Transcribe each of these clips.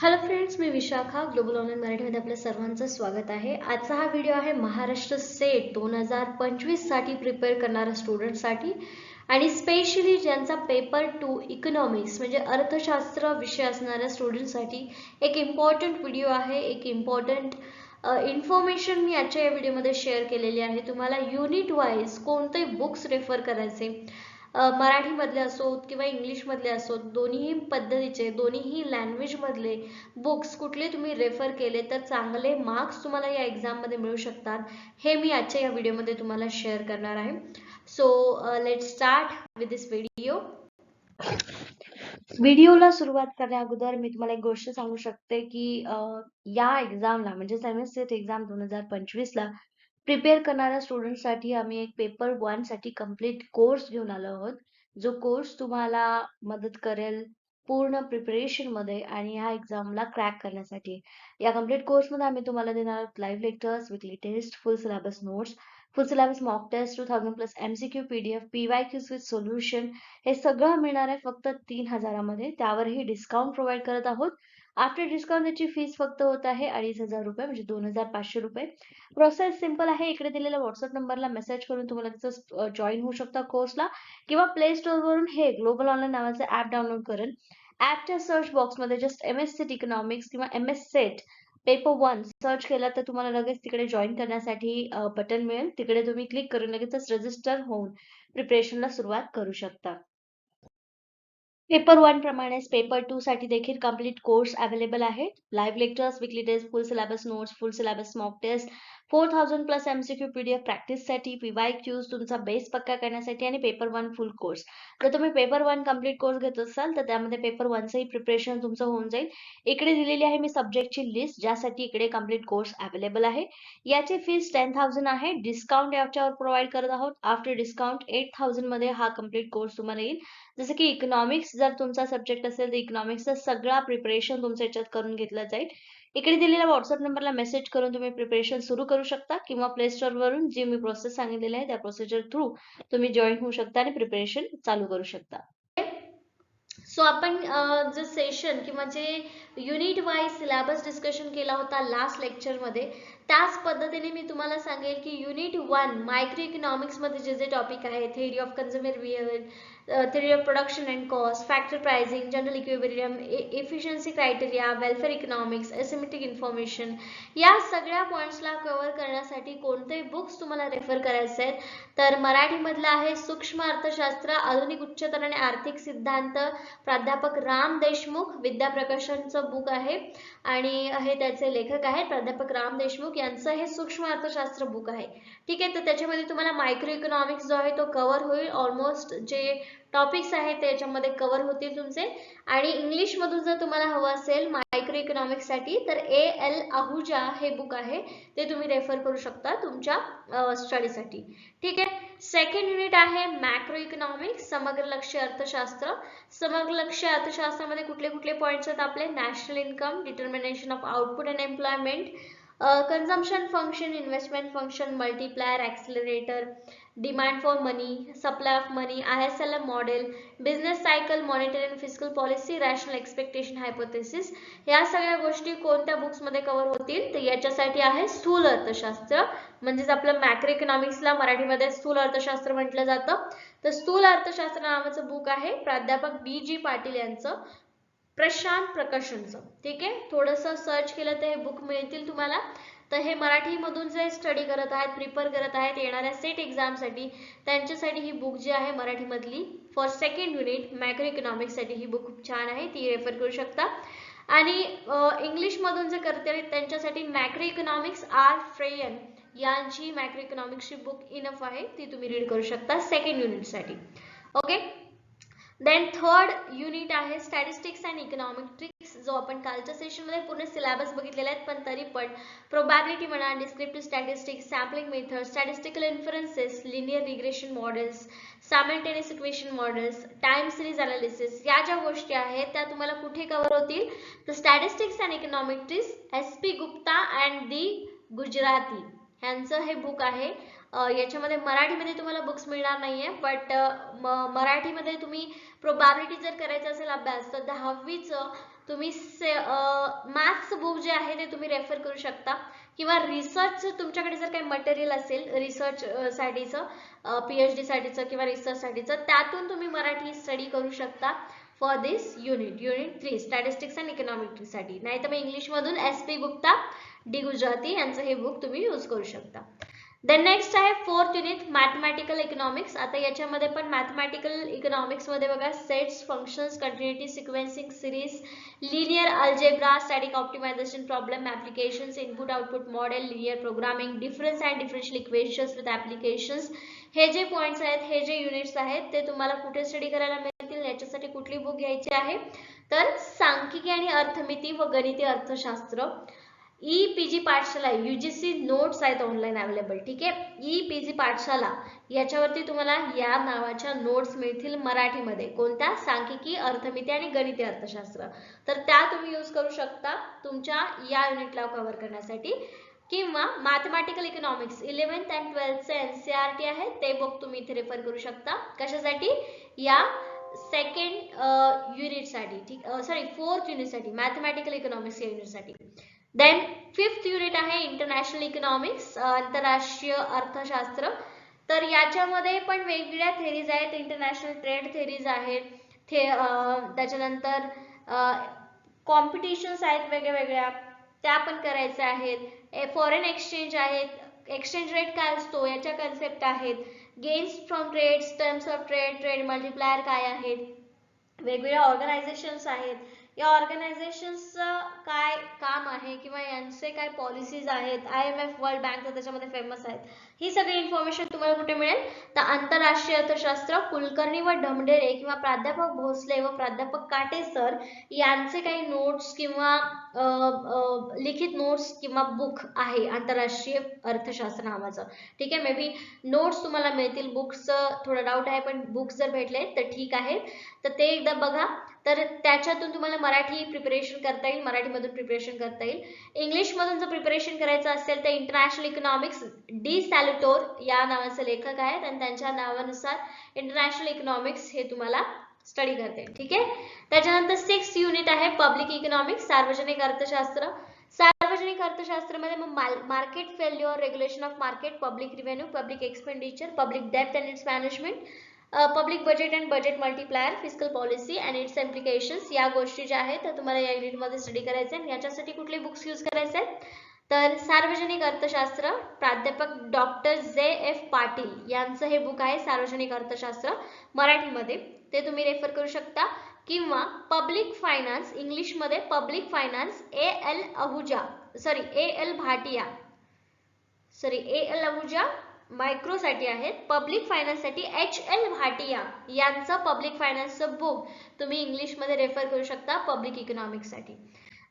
Hello friends मी Vishakha global online मराठीमध्ये आपल्या सर्वांचं स्वागत आहे. आजचा हा व्हिडिओ आहे महाराष्ट्र सेट दोन हजार पंचवीससाठी प्रिपेअर करणाऱ्या स्टुडंटसाठी आणि स्पेशली ज्यांचा पेपर टू इकॉनॉमिक्स म्हणजे अर्थशास्त्र विषय असणाऱ्या स्टुडंटसाठी एक इम्पॉर्टंट व्हिडिओ आहे. एक इम्पॉर्टंट इन्फॉर्मेशन मी आजच्या या व्हिडिओमध्ये शेअर केलेली आहे. तुम्हाला युनिट वाईज कोणते बुक्स रेफर करायचे? मराठीमधले असोत किंवा इंग्लिशमधले असोत दोन्ही पद्धतीचे दोन्हीही लँग्वेजमधले बुक्स कुठले तुम्ही रेफर केले तर चांगले मार्क्स तुम्हाला या एक्झाममध्ये मिळू शकतात. हे मी आजच्या या व्हिडिओमध्ये तुम्हाला शेअर करणार आहे. So let start with this video व्हिडिओला सुरुवात करण्या अगोदर मी तुम्हाला एक गोष्ट सांगू शकते की या एक्झामला म्हणजे सेमेस्टर एक्झाम दोन हजार पंचवीसला प्रिपेअर करणाऱ्या स्टुडंटसाठी आम्ही एक पेपर वनसाठी कंप्लीट कोर्स घेऊन आलो आहोत. जो कोर्स तुम्हाला मदत करेल पूर्ण प्रिपरेशनमध्ये आणि ह्या एक्झामला क्रॅक करण्यासाठी. या कंप्लीट कोर्समध्ये आम्ही तुम्हाला देणार आहोत live lectures weekly test full syllabus notes full syllabus mock test two thousand plus MCQ PDF PY Qs with solution हे सगळं मिळणार आहे फक्त तीन हजारामध्ये. त्यावरही डिस्काउंट प्रोव्हाइड करत आहोत. आफ्टर डिस्काउंट त्याची फीस फक्त होत आहे अडीच हजार रुपये म्हणजे दोन हजार पाचशे रुपये. प्रोसेस सिंपल आहे. इकडे दिलेल्या व्हॉट्सअप नंबरला मेसेज करून तुम्हाला त्याचं जॉईन होऊ शकता कोर्सला किंवा प्ले स्टोर वरून हे ग्लोबल ऑनलाईन नावाचं ऍप डाउनलोड करेल. ऍपच्या सर्च बॉक्समध्ये just M S SET economics किंवा M S SET paper one search केला तर तुम्हाला लगेच तिकडे जॉईन करण्यासाठी बटन मिळेल. तिकडे तुम्ही क्लिक करून लगेचच रजिस्टर होऊन प्रिपरेशनला सुरुवात करू शकता. पेपर वन प्रमाणेच पेपर टू साठी देखील कंप्लीट कोर्स अवेलेबल आहेत. Live lectures weekly test full syllabus notes full syllabus mock test four thousand plus MCQ PDF प्रॅक्टिससाठी पीवाय क्यूज तुमचा बेस पक्का करण्यासाठी आणि पेपर वन फुल कोर्स जर तुम्ही पेपर वन कंप्लीट कोर्स घेत असाल तर त्यामध्ये पेपर वनचंही प्रिपरेशन तुमचं होऊन जाईल. इकडे दिलेली आहे मी सब्जेक्टची लिस्ट ज्यासाठी इकडे कंप्लीट कोर्स अवेलेबल आहे. याची फीस टेन थाउजंड आहे. डिस्काउंट याच्यावर प्रोव्हाइड करत आहोत. आफ्टर डिस्काउंट एट थाउजंडमध्ये हा कंप्लीट कोर्स तुम्हाला येईल. जसं की इकॉनॉमिक्स जर तुमचा सब्जेक्ट असेल तर इकॉनॉमिक्सचा सगळा प्रिपरेशन तुमच्या याच्यात करून घेतलं जाईल. इकडे दिलेल्या व्हॉट्सअप नंबरला मेसेज करून तुम्ही प्रिपरेशन सुरू करू शकता किंवा प्ले स्टोर वरून जी मी प्रोसेस सांगितलेली आहे त्या प्रोसिजर थ्रू तुम्ही जॉईन होऊ शकता आणि प्रिपरेशन चालू करू शकता. सो आपण जे सेशन किंवा जे युनिट वाईज सिलेबस डिस्कशन केला होता लास्ट लेक्चरमध्ये त्याच पद्धतीने मी तुम्हाला सांगेल की युनिट वन मायक्रो इकॉनॉमिक्समध्ये जे जे टॉपिक आहे theory of consumer behaviour theory of production and cost factor pricing general equilibrium efficiency criteria welfare economics asymmetric information या सगळ्या पॉईंट्सला कव्हर करण्यासाठी कोणते बुक्स तुम्हाला रेफर करायचे आहेत तर मराठीमधलं आहे सूक्ष्म अर्थशास्त्र आधुनिक उच्चतर आणि आर्थिक सिद्धांत प्राध्यापक राम देशमुख विद्याप्रकाशनचं बुक आहे. आणि हे त्याचे लेखक आहेत प्राध्यापक राम देशमुख यांचं हे सूक्ष्म अर्थशास्त्र बुक आहे. ठीक आहे तर त्याच्यामध्ये तुम्हाला मायक्रो इकॉनॉमिक्स जो आहे तो कव्हर होईल. ऑलमोस्ट जे टॉपिक्स आहेत ते याच्यामध्ये कव्हर होतील तुमचे. आणि इंग्लिशमधून जर तुम्हाला हवं असेल मायक्रो इकॉनॉमिक्ससाठी तर ए एल आहुजा हे बुक आहे. ते तुम्ही रेफर करू शकता तुमच्या स्टडीसाठी ठीक आहे? सेकंड युनिट आहे मॅक्रो इकॉनॉमिक्स समग्र लक्ष अर्थशास्त्र. समग्र लक्ष अर्थशास्त्रामध्ये कुठले कुठले पॉईंट्स आहेत आपले? National income determination of output and employment consumption function investment function multiplier accelerator demand for money supply of money ISLM model business cycle monetary and fiscal policy rational expectation hypothesis या सगळ्या गोष्टी कोणत्या बुक्समध्ये cover होतील? तर याच्यासाठी आहे स्थूल अर्थशास्त्र. म्हणजेच आपलं मॅक्रो इकॉनॉमिक्सला मराठीमध्ये स्थूल अर्थशास्त्र म्हटलं जातं. तर स्थूल अर्थशास्त्र नावाचं बुक आहे प्राध्यापक बी जी पाटील यांचं प्रशांत प्रकाशनचं. ठीक आहे? थोडंसं सर्च केलं तर हे बुक मिळतील तुम्हाला. तर हे मराठीमधून जे स्टडी करत आहेत प्रिपेअर करत आहेत येणाऱ्या सेट एक्झामसाठी त्यांच्यासाठी ही बुक जी आहे मराठीमधली फॉर सेकंड युनिट मॅक्रो इकॉनॉमिक्ससाठी ही बुक खूप छान आहे ती रेफर करू शकता. आणि इंग्लिशमधून जे करते आहेत त्यांच्यासाठी मॅक्रो इकॉनॉमिक्स आर फ्रेयन यांची मॅक्रो इकॉनॉमिक्सची बुक इनफ आहे ती तुम्ही रीड करू शकता सेकंड युनिटसाठी ओके देन थर्ड युनिट आहे स्टॅटिस्टिक्स अँड इकॉनॉमेट्रिक्स जो आपण कालच्या सेशनमध्ये पूर्ण सिलेबस बघितलेला आहे पण तरी पण प्रोबॅबिलिटी म्हणा descriptive statistics sampling method statistical inferences linear regression models simultaneous equation models time series analysis या ज्या गोष्टी आहेत त्या तुम्हाला कुठे कव्हर होतील? तर statistics and econometrics S P Gupta and D Gujarati ह्यांचं हे बुक आहे. याच्यामध्ये मराठीमध्ये तुम्हाला बुक्स मिळणार नाहीये बट मराठीमध्ये तुम्ही प्रोबॅबिलिटी जर करायचा असेल अभ्यास तर दहावीचं तुम्ही से मॅथ्स बुक जे आहे ते तुम्ही रेफर करू शकता. किंवा रिसर्च तुमच्याकडे जर काही मटेरियल असेल रिसर्च साठीचं पी एच डीसाठीचं किंवा रिसर्चसाठीचं त्यातून तुम्ही मराठी स्टडी करू शकता for this unit unit three statistics and इकॉनॉमिक्ससाठी नाही तर मग इंग्लिशमधून S P Gupta D Gujarati यांचं हे बुक तुम्ही यूज करू शकता. देन नेक्स्ट आहे फोर्थ युनिट मॅथमॅटिकल इकॉनॉमिक्स आता याच्यामध्ये पण मॅथमॅटिकल इकॉनॉमिक्समध्ये बघा sets functions continuity sequencing series linear algebra static optimization problem applications input output model linear programming difference and differential equations with applications हे जे पॉईंट्स आहेत हे जे युनिट्स आहेत ते तुम्हाला कुठे स्टडी करायला मिळतील याच्यासाठी कुठली बुक घ्यायची आहे? तर सांख्यिकी आणि अर्थमिती व गणिती अर्थशास्त्र. E P G Pathshala U G C notes आहेत ऑनलाईन अवेलेबल ठीक आहे? ई पी जी पाठशाला याच्यावरती तुम्हाला या नावाच्या नोट्स मिळतील मराठीमध्ये. कोणत्या? सांख्यिकी अर्थमिती आणि गणिती अर्थशास्त्र. तर त्या तुम्ही यूज करू शकता तुमच्या या युनिटला कव्हर करण्यासाठी. किंवा मॅथमॅटिकल इकॉनॉमिक्स इलेव्हन्थ अँड ट्वेल्थचे एन सी आर टी आहे ते बुक तुम्ही इथे रेफर करू शकता. कशासाठी? या सेकंड युनिटसाठी ठीक सॉरी फोर्थ युनिटसाठी मॅथमॅटिकल इकॉनॉमिक्स या युनिटसाठी देन फिफ्थ युनिट आहे इंटरनॅशनल इकॉनॉमिक्स आंतरराष्ट्रीय अर्थशास्त्र. तर याच्यामध्ये पण वेगवेगळ्या थेरीज आहेत इंटरनॅशनल ट्रेड थेरीज आहेत. थे त्याच्यानंतर कॉम्पिटिशन्स आहेत वेगळ्या वेगळ्या त्या पण करायच्या आहेत. फॉरेन एक्सचेंज आहेत. एक्सचेंज रेट काय असतो? याच्या कन्सेप्ट आहेत. Gains from trade terms of trade trade multiplier काय आहेत? वेगवेगळ्या ऑर्गनायझेशन्स आहेत. या ऑर्गनायझेशन्सचं काय काम आहे किंवा यांचे काय पॉलिसीज आहेत? I M F world bank तर त्याच्यामध्ये फेमस आहेत. ही सगळी इन्फॉर्मेशन तुम्हाला कुठे मिळेल? तर आंतरराष्ट्रीय अर्थशास्त्र कुलकर्णी व ढमढेरे किंवा प्राध्यापक भोसले व प्राध्यापक काटे सर यांचे काही नोट्स किंवा लिखित नोट्स किंवा बुक आहे आंतरराष्ट्रीय अर्थशास्त्र नावाचं. ठीक आहे? मे बी नोट्स तुम्हाला मिळतील. बुक्सचं थोडं डाऊट आहे पण बुक्स जर भेटले तर ठीक आहे. तर ते एकदा बघा. तर त्याच्यातून तुम्हाला मराठी प्रिपरेशन करता येईल मराठीमधून प्रिपरेशन करता येईल. इंग्लिशमधून जर प्रिपरेशन करायचं असेल तर इंटरनॅशनल इकॉनॉमिक्स डी सॅल्युटोर या नावाचे लेखक आहेत आणि त्यांच्या नावानुसार इंटरनॅशनल इकॉनॉमिक्स हे तुम्हाला स्टडी करते. ठीक आहे? त्याच्यानंतर सिक्स युनिट आहे पब्लिक इकॉनॉमिक्स सार्वजनिक अर्थशास्त्र. सार्वजनिक अर्थशास्त्रामध्ये मग market failure regulation of market public revenue public expenditure public depth and its management public budget and budget multiplier physical policy and its implications या गोष्टी ज्या आहेत त्या तुम्हाला या युनिटमध्ये स्टडी करायचे आहेत. याच्यासाठी कुठले बुक्स यूज करायचे आहेत? तर सार्वजनिक अर्थशास्त्र प्राध्यापक डॉक्टर जे एफ पाटील यांचं हे बुक आहे सार्वजनिक अर्थशास्त्र मराठीमध्ये. ते तुम्ही रेफर करू शकता. किंवा पब्लिक फायनान्स इंग्लिशमध्ये public finance A L Ahuja sorry A L Bhatia sorry A L Ahuja मायक्रोसाठी आहेत. पब्लिक फायनान्ससाठी एच एल भाटिया यांचं पब्लिक फायनान्सचं बुक तुम्ही इंग्लिशमध्ये रेफर करू शकता पब्लिक इकॉनॉमिक्ससाठी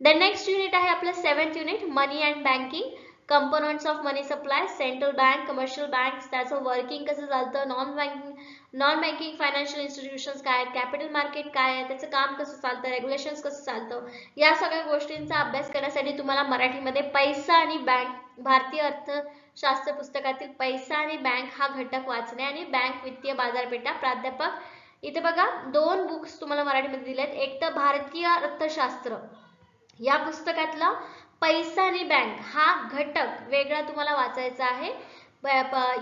द नेक्स्ट युनिट आहे आपलं seventh unit money and banking components of money supply central bank commercial bank त्याचं वर्किंग कसं चालतं non banking non banking financial institutions काय आहेत कॅपिटल मार्केट काय आहे त्याचं काम कसं चालतं रेग्युलेशन्स कसं चालतं या सगळ्या गोष्टींचा अभ्यास करण्यासाठी तुम्हाला मराठीमध्ये पैसा आणि बँक भारतीय अर्थशास्त्र पुस्तकातील पैसा आणि बँक हा घटक वाचणे आणि बँक वित्तीय बाजारपेठा प्राध्यापक. इथे बघा दोन बुक्स तुम्हाला मराठीमध्ये दिलेत. एक तर भारतीय अर्थशास्त्र. या पुस्तकातला पैसा आणि बँक हा घटक वेगळा तुम्हाला वाचायचा आहे.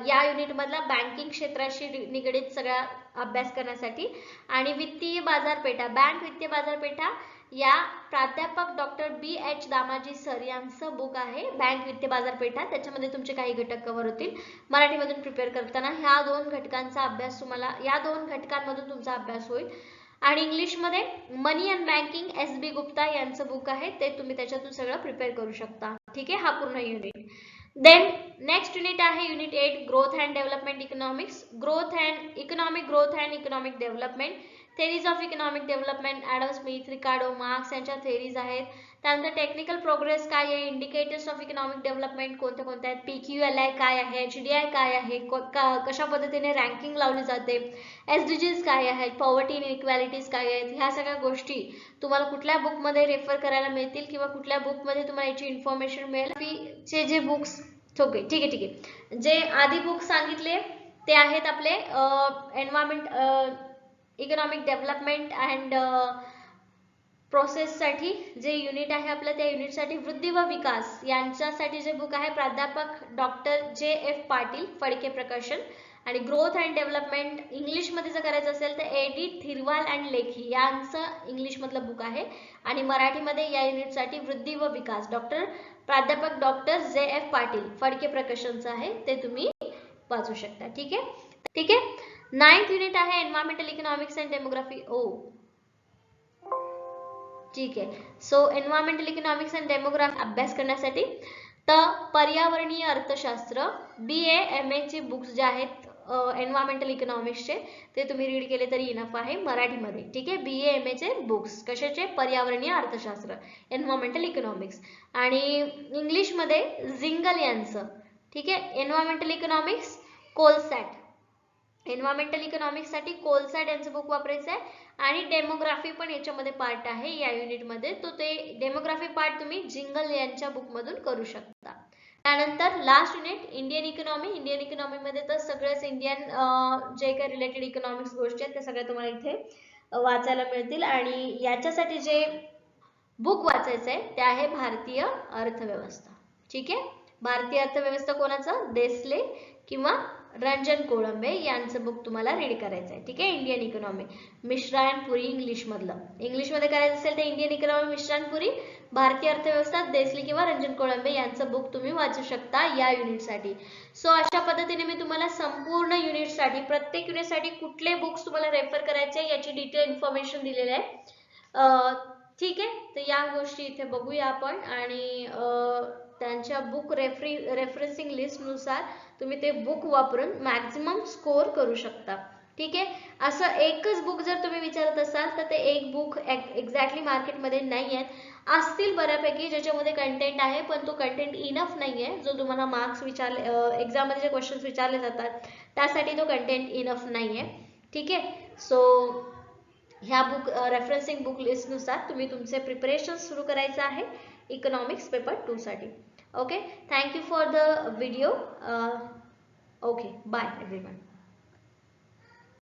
या युनिट मधला बँकिंग क्षेत्राशी निगडीत सगळा अभ्यास करण्यासाठी. आणि वित्तीय बाजारपेठा बँक वित्तीय बाजारपेठा या प्राध्यापक doctor B H Damaji sir यांचं बुक आहे बँक वित्तीय बाजारपेठा. त्याच्यामध्ये तुमचे काही घटक कव्हर होतील. मराठीमधून प्रिपेअर करताना ह्या दोन घटकांचा अभ्यास तुम्हाला या दोन घटकांमधून तुमचा अभ्यास होईल. आणि इंग्लिशमध्ये money and banking S B Gupta यांचं बुक आहे. ते तुम्ही त्याच्यातून सगळं प्रिपेअर करू शकता. ठीक आहे? हा पूर्ण युनिट देन नेक्स्ट युनिट आहे unit eight growth and development economics growth and economic growth and economic development theories of economic development Adam Smith Ricardo Marx यांच्या थेरीज आहेत. त्यानंतर टेक्निकल प्रोग्रेस काय आहे? इंडिकेटर्स ऑफ इकॉनॉमिक डेव्हलपमेंट कोणते कोणते आहेत? P Q L I काय आहे? एच डी आय काय आहे? कशा पद्धतीने रँकिंग लावली जाते? एस डी जीज काय आहेत? पॉवर्टी इक्वॅलिटीज काय आहेत? ह्या सगळ्या गोष्टी तुम्हाला कुठल्या बुकमध्ये रेफर करायला मिळतील किंवा कुठल्या बुकमध्ये तुम्हाला याची इन्फॉर्मेशन मिळेल? चे जे बुक्स ओके ठीक आहे ठीक आहे. जे आधी बुक सांगितले ते आहेत आपले एन्व्हायरमेंट इकॉनॉमिक डेव्हलपमेंट अँड प्रोसेससाठी जे युनिट आहे आपलं त्या युनिटसाठी वृद्धी व विकास यांच्यासाठी जे बुक आहे प्राध्यापक doctor J F Patil Phadke प्रकाशन. आणि ग्रोथ अँड डेव्हलपमेंट इंग्लिशमध्ये जर करायचं असेल तर एडिट थिरवाल अँड लेखी यांचं इंग्लिशमधलं बुक आहे. आणि मराठीमध्ये या युनिटसाठी वृद्धी व विकास. डॉक्टर प्राध्यापक doctor J F Patil Phadke प्रकाशनचं आहे ते तुम्ही वाचू शकता. ठीक आहे? ठीक आहे? नाइन्थ युनिट आहे एन्व्हायरमेंटल इकॉनॉमिक्स अँड डेमोग्राफी ओ. ठीक आहे. So environmental economics and demography अभ्यास करण्यासाठी तर पर्यावरणीय अर्थशास्त्र बी ए एम एचे बुक्स जे आहेत एन्व्हायरमेंटल इकॉनॉमिक्सचे ते तुम्ही रीड केले तरी इनफ आहे मराठीमध्ये. ठीक आहे? बी ए एम एचे बुक्स कशाचे? पर्यावरणीय अर्थशास्त्र एन्व्हायरमेंटल इकॉनॉमिक्स आणि इंग्लिशमध्ये झिंगल यांचं. ठीक आहे? Environmental economics Kolstad. एन्व्हायरमेंटल इकॉनॉमिक्ससाठी कोलसॅट यांचं बुक वापरायचं आहे. आणि डेमोग्राफी पण याच्यामध्ये पार्ट आहे या युनिटमध्ये तो ते डेमोग्राफी पार्ट तुम्ही जिंगल यांच्या बुकमधून करू शकता. त्यानंतर last unit Indian economy Indian इकॉनॉमीमध्ये तर सगळेच इंडियन जे काही रिलेटेड इकॉनॉमिक्स गोष्टी आहेत त्या सगळ्या तुम्हाला इथे वाचायला मिळतील. आणि याच्यासाठी जे बुक वाचायचं आहे ते आहे भारतीय अर्थव्यवस्था. ठीक आहे? भारतीय अर्थव्यवस्था कोणाचं? देसले किंवा रंजन कोळंबे यांचं बुक तुम्हाला रीड करायचं आहे. ठीक आहे? इंडियन इकॉनॉमी मिश्रायणपुरी इंग्लिशमधलं. इंग्लिशमध्ये करायचं असेल तर इंडियन इकॉनॉमी मिश्रायणपुरी भारतीय अर्थव्यवस्था देसली किंवा रंजन कोळंबे यांचं बुक तुम्ही वाचू शकता या युनिटसाठी सो अशा पद्धतीने मी तुम्हाला संपूर्ण युनिटसाठी प्रत्येक युनिटसाठी कुठले बुक्स तुम्हाला रेफर करायचे याची डिटेल इन्फॉर्मेशन दिलेली आहे. ठीक आहे? तर या गोष्टी इथे बघूया आपण. आणि त्यांच्या बुक रेफरी रेफरन्सिंग लिस्टनुसार तुम्ही ते बुक वापरून मॅक्झिमम स्कोअर करू शकता. ठीक आहे? असं एकच बुक जर तुम्ही विचारत असाल तर ते एक बुक एक्झॅक्टली मार्केटमध्ये नाही आहेत. असतील बऱ्यापैकी ज्याच्यामध्ये कंटेंट आहे पण तो कंटेंट इनफ नाही आहे. जो तुम्हाला मार्क्स विचारले एक्झाममध्ये जे क्वेश्चन्स विचारले जातात त्यासाठी तो कंटेंट इनफ नाही आहे. ठीक आहे? सो ह्या बुक रेफरन्सिंग बुक लिस्टनुसार तुम्ही तुमचे प्रिपरेशन सुरू करायचं आहे. इकॉनॉमिक्स पेपर टूसाठी okay? Thank you for the video. Uh, okay. Bye everyone.